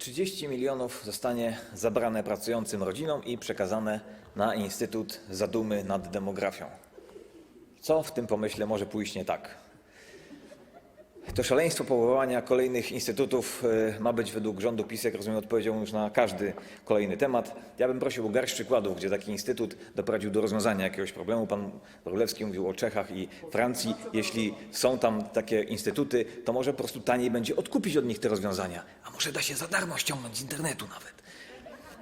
30 milionów zostanie zabrane pracującym rodzinom i przekazane na Instytut Zadumy nad Demografią. Co w tym pomyśle może pójść nie tak? To szaleństwo powoływania kolejnych instytutów y, ma być według rządu PiS, jak rozumiem, odpowiedzią już na każdy kolejny temat. Ja bym prosił o garść przykładów, gdzie taki instytut doprowadził do rozwiązania jakiegoś problemu. Pan Wróblewski mówił o Czechach i Francji. Jeśli są tam takie instytuty, to może po prostu taniej będzie odkupić od nich te rozwiązania. A może da się za darmo ściągnąć z internetu nawet.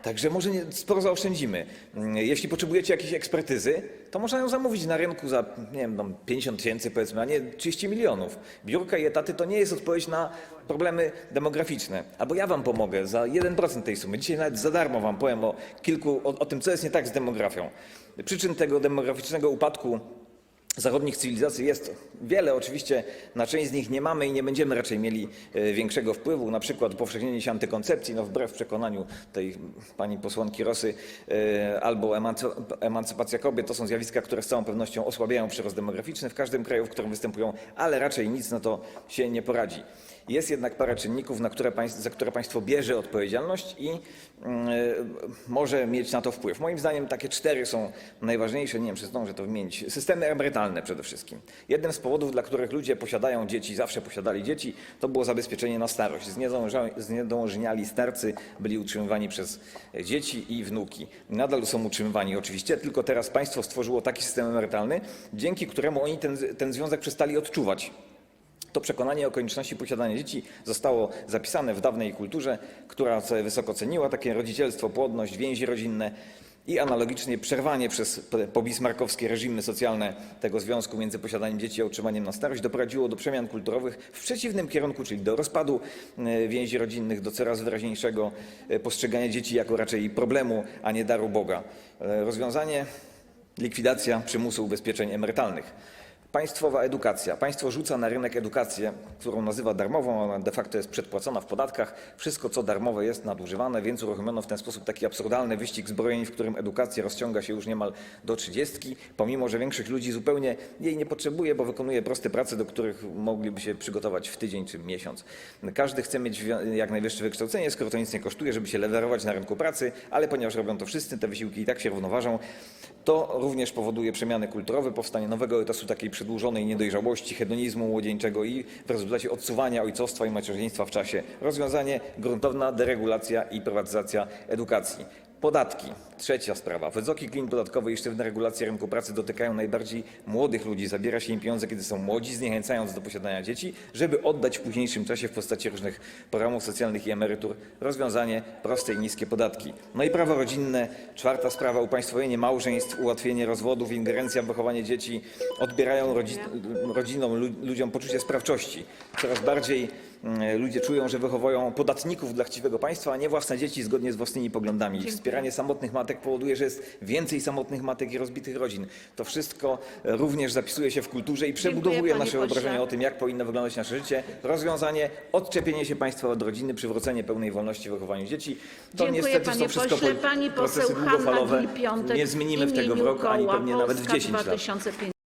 Także może nie, sporo zaoszczędzimy. Mm, Jeśli potrzebujecie jakiejś ekspertyzy, to można ją zamówić na rynku za, nie wiem, tam 50 tysięcy powiedzmy, a nie 30 milionów. Biurka i etaty to nie jest odpowiedź na problemy demograficzne. Albo ja wam pomogę za 1% tej sumy. Dzisiaj nawet za darmo wam powiem o kilku, o, o tym, co jest nie tak z demografią. Przyczyn tego demograficznego upadku zachodnich cywilizacji jest wiele. Oczywiście na część z nich nie mamy i nie będziemy raczej mieli e, większego wpływu. Na przykład upowszechnienie się antykoncepcji, no wbrew przekonaniu tej pani posłanki Rosy, e, albo emancy- emancypacja kobiet, to są zjawiska, które z całą pewnością osłabiają przyrost demograficzny w każdym kraju, w którym występują, ale raczej nic na to się nie poradzi. Jest jednak parę czynników, na które za które państwo bierze odpowiedzialność i e, może mieć na to wpływ. Moim zdaniem takie cztery są najważniejsze, nie wiem, czy zdążę to wymienić. Systemy emerytalne przede wszystkim. Jednym z powodów, dla których ludzie posiadają dzieci, zawsze posiadali dzieci, to było zabezpieczenie na starość. Zniedążniali starcy byli utrzymywani przez dzieci i wnuki. Nadal są utrzymywani oczywiście, tylko teraz państwo stworzyło taki system emerytalny, dzięki któremu oni ten, ten związek przestali odczuwać. To przekonanie o konieczności posiadania dzieci zostało zapisane w dawnej kulturze, która wysoko ceniła takie rodzicielstwo, płodność, więzi rodzinne i analogicznie przerwanie przez pobismarkowskie reżimy socjalne tego związku między posiadaniem dzieci a utrzymaniem na starość doprowadziło do przemian kulturowych w przeciwnym kierunku, czyli do rozpadu e, więzi rodzinnych, do coraz wyraźniejszego e, postrzegania dzieci jako raczej problemu, a nie daru Boga. E, Rozwiązanie likwidacja przymusu ubezpieczeń emerytalnych. Państwowa edukacja. Państwo rzuca na rynek edukację, którą nazywa darmową, ona de facto jest przedpłacona w podatkach. Wszystko, co darmowe, jest nadużywane, więc uruchomiono w ten sposób taki absurdalny wyścig zbrojeń, w którym edukacja rozciąga się już niemal do trzydziestki, pomimo że większość ludzi zupełnie jej nie potrzebuje, bo wykonuje proste prace, do których mogliby się przygotować w tydzień czy miesiąc. Każdy chce mieć jak najwyższe wykształcenie, skoro to nic nie kosztuje, żeby się lewarować na rynku pracy, ale ponieważ robią to wszyscy, te wysiłki i tak się równoważą, to również powoduje przemiany kulturowe, powstanie nowego etasu takiej przedłużonej niedojrzałości, hedonizmu młodzieńczego i w rezultacie odsuwania ojcostwa i macierzyństwa w czasie. Rozwiązanie gruntowna deregulacja i prywatyzacja edukacji. Podatki. Trzecia sprawa. Wysoki klin podatkowy i sztywne regulacje rynku pracy dotykają najbardziej młodych ludzi. Zabiera się im pieniądze, kiedy są młodzi, zniechęcając do posiadania dzieci, żeby oddać w późniejszym czasie w postaci różnych programów socjalnych i emerytur. Rozwiązanie proste i niskie podatki. No i prawo rodzinne. Czwarta sprawa. Upaństwowienie małżeństw, ułatwienie rozwodów, ingerencja w wychowanie dzieci odbierają rodzi rodzinom, lu ludziom poczucie sprawczości. Coraz bardziej ludzie czują, że wychowują podatników dla chciwego państwa, a nie własne dzieci zgodnie z własnymi poglądami. Wspieranie samotnych matek powoduje, że jest więcej samotnych matek i rozbitych rodzin. To wszystko e, również zapisuje się w kulturze i przebudowuje panie nasze wyobrażenie o tym, jak powinno wyglądać nasze życie. Rozwiązanie, odczepienie się państwa od rodziny, przywrócenie pełnej wolności w wychowaniu dzieci. To Dziękuję, niestety panie są wszystko pośle. po- Pani procesy poseł Hanna długofalowe. Nie zmienimy w tego w imieniu rok, ani pewnie nawet w Polska 10 lat. 2050.